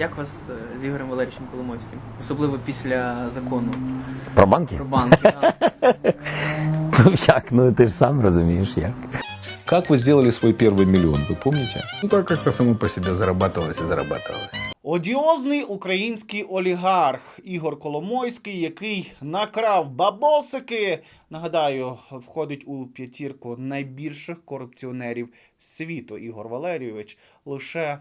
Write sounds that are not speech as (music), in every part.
Як вас е, з Ігорем Валерійовичем Коломойським? Особливо після закону Про банки? про банки. да. (laughs) Ну як? Ну ти ж сам розумієш, як. Как вы сделали свой первый миллион, вы помните? Ну, так как-то само по себе зарабатывалось и зарабатывалось. Одіозний український олігарх Ігор Коломойський, який накрав бабосики, нагадаю, входить у п'ятірку найбільших корупціонерів світу. Ігор Валерійович лише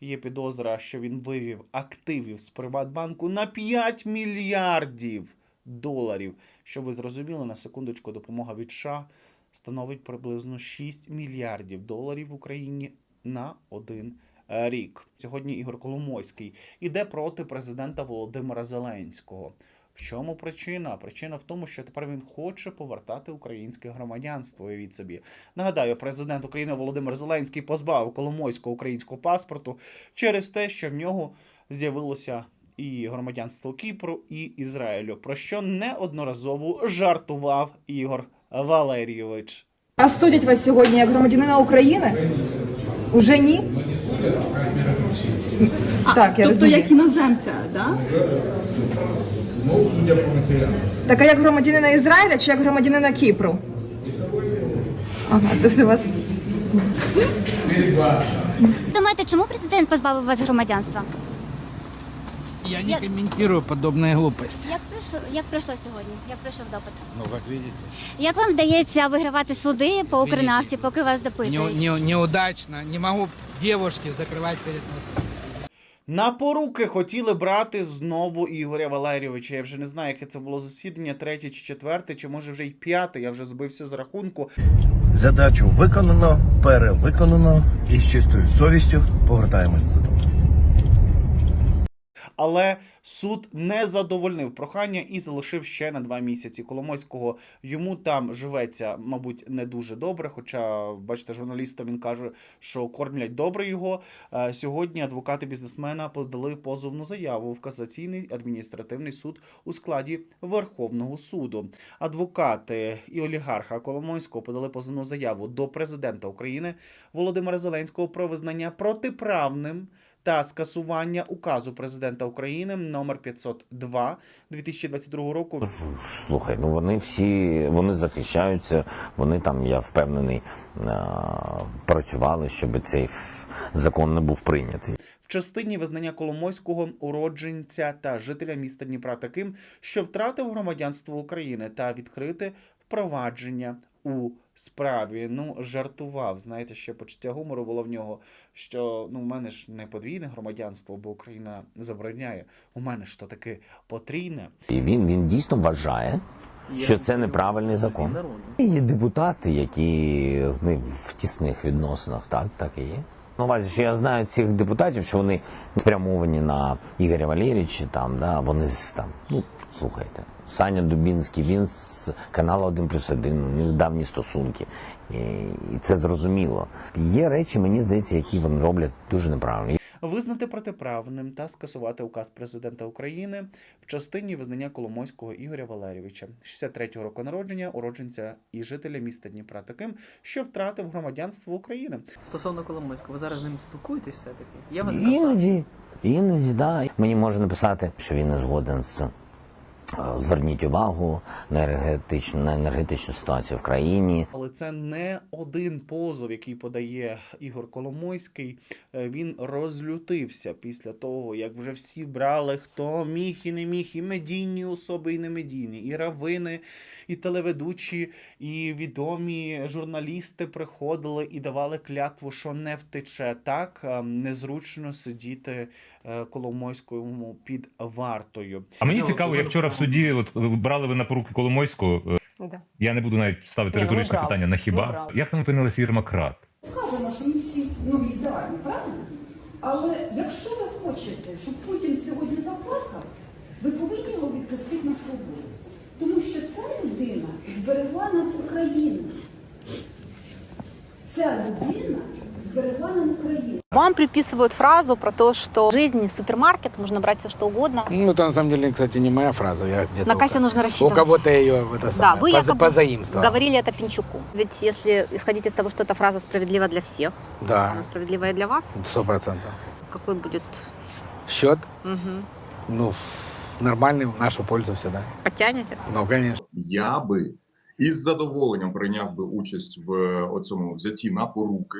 є підозра, що він вивів активів з Приватбанку на 5 мільярдів доларів. Щоб ви зрозуміли, на секундочку, допомога від США становить приблизно 6 мільярдів доларів в Україні на один рік. Сьогодні Ігор Коломойський іде проти президента Володимира Зеленського. В чому причина? Причина в тому, що тепер він хоче повертати українське громадянство. Уявіть собі. Нагадаю, президент України Володимир Зеленський позбавив Коломойського українського паспорту через те, що в нього з'явилося і громадянство Кіпру, і Ізраїлю, про що неодноразово жартував Ігор Валерійович. А судять вас сьогодні як громадянина України? Уже ні? Так, я тобто розумію. як іноземця, да? Так, а як громадянина Ізраїля чи як громадянина Кіпру? Ага, тобто у вас Думаєте, чому президент позбавив вас громадянства? Я не Я- комментирую подобные глупости. Як пройшло, як пройшло сьогодні? Як пройшов допит? Ну, как видите. Як вам вдається вигравати суди по. Укрнафті, поки вас Не, допитують? не- неудачно. Не могу девушке закрывать перед носом. На поруки хотіли брати знову Ігоря Валерійовича. Я вже не знаю, яке це було засідання, третє чи четверте, чи може вже й п'яте. Я вже збився з рахунку. Задачу виконано, перевиконано і з чистою совістю повертаємось. Але суд не задовольнив прохання і залишив ще на два місяці. Коломойського йому там живеться, мабуть, не дуже добре. Хоча, бачите, журналістам він каже, що кормлять добре його. Е, Сьогодні адвокати бізнесмена подали позовну заяву в касаційний адміністративний суд у складі Верховного суду. Адвокати і олігарха Коломойського подали позовну заяву до президента України Володимира Зеленського про визнання протиправним та скасування указу президента України номер 502 2022 року. Слухай, ну вони всі вони захищаються, вони там, я впевнений, а, працювали, щоб цей закон не був прийнятий. в частині визнання Коломойського уродженця та жителя міста Дніпра таким, що втратив громадянство України та відкрити впровадження у справі. Ну, жартував. Знаєте, ще почуття гумору було в нього, що ну, у мене ж не подвійне громадянство, бо Україна забороняє. У мене ж то таки потрійне. І він, він дійсно вважає, що це неправильний закон. Народу. Є депутати, які з ним в тісних відносинах, так, так і є. На увазі, що я знаю цих депутатів, що вони спрямовані на Ігоря Валерійовича, там, да, вони з там, ну, слухайте, Саня Дубінський, він з каналу 1 плюс 1, у них давні стосунки. І, і це зрозуміло. Є речі, мені здається, які вони роблять дуже неправильно. Визнати протиправним та скасувати указ президента України в частині визнання Коломойського Ігоря Валерійовича, 63-го року народження, уродженця і жителя міста Дніпра, таким, що втратив громадянство України. Стосовно Коломойського, ви зараз з ним спілкуєтесь все-таки? Я вас. Іноді, іноді, да. Мені може написати, що він не згоден з. Зверніть увагу на енергетичну, на енергетичну ситуацію в країні. Але це не один позов, який подає Ігор Коломойський. Е, Він розлютився після того, як вже всі брали, хто міг і не міг, і медійні особи, і немедійні, і равини, і телеведучі, і відомі журналісти приходили і давали клятву, що не втече. Так е, незручно сидіти е, Коломойському під вартою. А мені цікаво, як вчора в суді, от брали ви на поруки Коломойського. е, Да. Я не буду навіть ставити ну, риторичне питання на хіба. Як там опинилася Єрмакрат? Скажемо, що ми всі ну, ідеальні, правильно? Але якщо ви хочете, щоб Путін сьогодні заплакав, ви повинні його відпустити на свободу. Тому що ця людина зберегла нам Україну. Ця людина зберегла нам Україну. Вам приписывают фразу про то, что жизнь не супермаркет, можно брать все что угодно. Ну, это на самом деле, кстати, не моя фраза. Я где-то На кассе нужно у рассчитываться. кого-то ее это Да, самое, вы поза- якобы позаимствовал. говорили это Пинчуку. Ведь если исходить из того, что эта фраза справедлива для всех, Да, она справедлива и для вас, сто процентов. какой будет В счет? Угу. Ну, нормальный, в нашу пользу всегда. Подтянете? Ну, конечно. Я би із задоволенням прийняв би участь в оцьому взятті на поруки.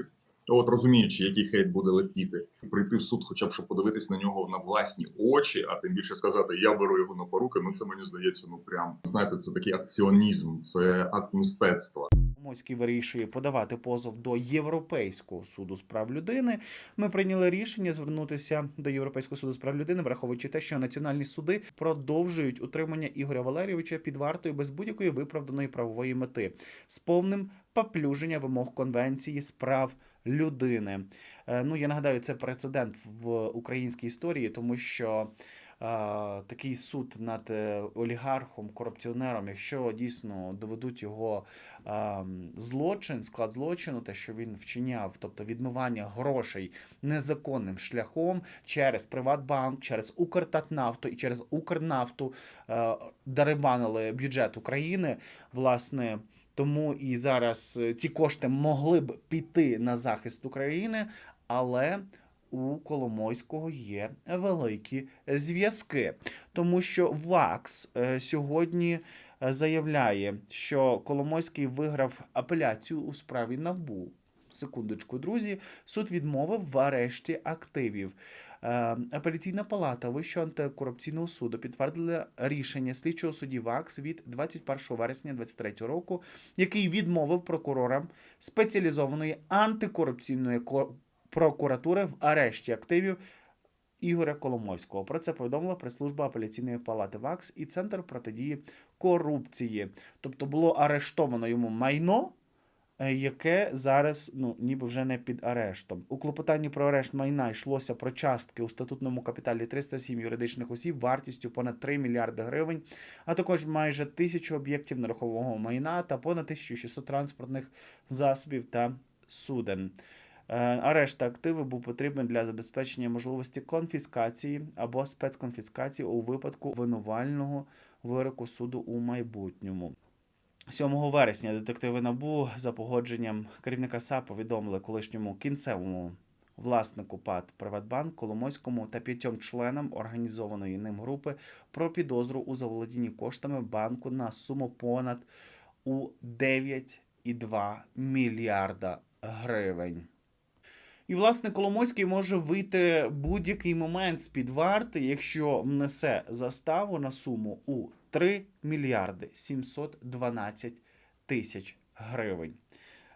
От розуміючи, який хейт буде летіти, прийти в суд, хоча б щоб подивитись на нього на власні очі, а тим більше сказати, я беру його на поруки. Ну це мені здається, ну прям знаєте, це такий акціонізм, це акт мистецтва. Коломойський вирішує подавати позов до Європейського суду з прав людини. Ми прийняли рішення звернутися до Європейського суду з прав людини, враховуючи те, що національні суди продовжують утримання Ігоря Валерійовича під вартою без будь-якої виправданої правової мети з повним поплюження вимог конвенції з прав людини. Е, Ну я нагадаю, це прецедент в українській історії, тому що. е, Такий суд над е, олігархом, корупціонером, якщо дійсно доведуть його ем, злочин, склад злочину, те, що він вчиняв, тобто відмивання грошей незаконним шляхом через Приватбанк, через Укртатнафту і через Укрнафту дерибанили бюджет України. Власне, тому і зараз е, ці кошти могли б піти на захист України, але у Коломойського є великі зв'язки, тому що ВАКС е, сьогодні е, заявляє, що Коломойський виграв апеляцію у справі НАБУ. Секундочку, друзі, суд відмовив в арешті активів. Е, Апеляційна палата Вищого антикорупційного суду підтвердила рішення слідчого судді ВАКС від 21 вересня 2023 року, який відмовив прокурорам спеціалізованої антикорупційної ко- прокуратури в арешті активів Ігоря Коломойського. Про це повідомила прес-служба апеляційної палати ВАКС і Центр протидії корупції. Тобто було арештовано йому майно. Е, Яке зараз ну ніби вже не під арештом у клопотанні про арешт майна йшлося про частки у статутному капіталі 307 юридичних осіб вартістю понад 3 мільярди гривень, а також майже тисячу об'єктів нерухомого майна та понад 1600 транспортних засобів та суден. Е, Арешт активи був потрібен для забезпечення можливості конфіскації або спецконфіскації у випадку винувального вироку суду у майбутньому. 7 вересня детективи НАБУ за погодженням керівника САП повідомили колишньому кінцевому власнику ПАД Приватбанк Коломойському та п'ятьом членам організованої ним групи про підозру у заволодінні коштами банку на суму понад у 9,2 мільярда гривень. І, власне, Коломойський може вийти будь-який момент з-під варти, якщо внесе заставу на суму у 3 мільярди 712 тисяч гривень.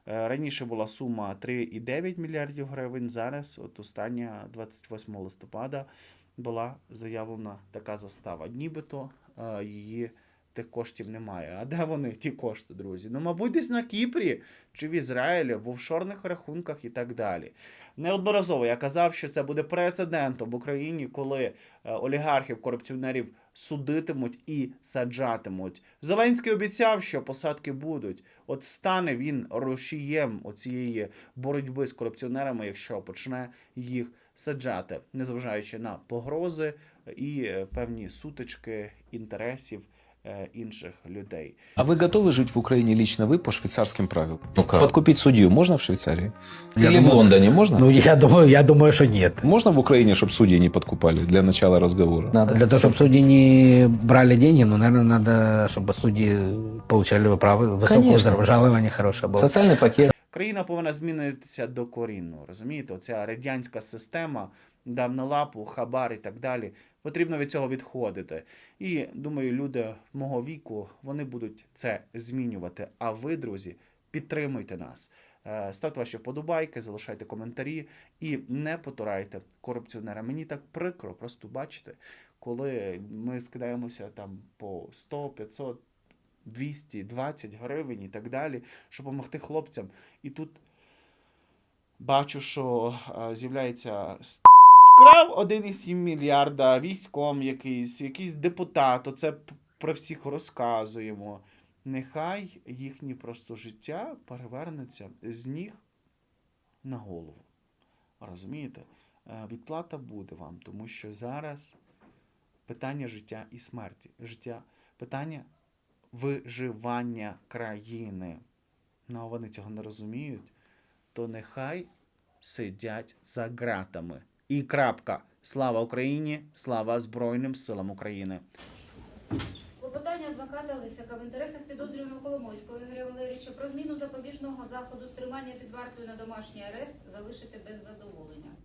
Е, Раніше була сума 3,9 мільярдів гривень. Зараз, от остання 28 листопада, була заявлена така застава. Нібито е, її тих коштів немає. А де вони, ті кошти, друзі? Ну, мабуть, десь на Кіпрі чи в Ізраїлі, в офшорних рахунках і так далі. Неодноразово я казав, що це буде прецедентом в Україні, коли е, олігархів, корупціонерів судитимуть і саджатимуть. Зеленський обіцяв, що посадки будуть. От стане він рушієм оцієї боротьби з корупціонерами, якщо почне їх саджати, незважаючи на погрози і е, певні сутички інтересів інших людей. А вы готовы жить в Украине лично вы по швейцарским правилам? Ну как? Подкупить судью можно в Швейцарии? Я Или в думаю- Лондоне можно? Ну, я думаю, я думаю, что нет. Можно в Украине, чтобы судьи не подкупали для начала разговора? Надо. Для того, чтобы судьи не брали деньги, ну, наверное, надо, чтобы судьи получали право, высокое Конечно. жалование хорошее было. Социальный пакет. Країна повинна змінитися докорінно. Розумієте, оця радянська система, дав на лапу, хабар і так далі. Потрібно від цього відходити. І думаю, люди мого віку вони будуть це змінювати. А ви, друзі, підтримуйте нас. Е, Ставте ваші вподобайки, залишайте коментарі і не потурайте корупціонера. Мені так прикро просто бачите, коли ми скидаємося там по 100, 500, 220 гривень і так далі, щоб допомогти хлопцям. І тут бачу, що е, з'являється вкрав 1,7 мільярда, військом якийсь, якийсь депутат. Оце про всіх розказуємо. Нехай їхнє просто життя перевернеться з ніг на голову. Розумієте? Е, Відплата буде вам, тому що зараз питання життя і смерті. Життя, питання виживання країни. Ну, а вони цього не розуміють, то нехай сидять за ґратами. І крапка. Слава Україні! Слава Збройним силам України! Клопотання адвоката Лисяка в інтересах підозрюваного Коломойського Ігоря Валерійовича про зміну запобіжного заходу з тримання під вартою на домашній арест залишити без задоволення.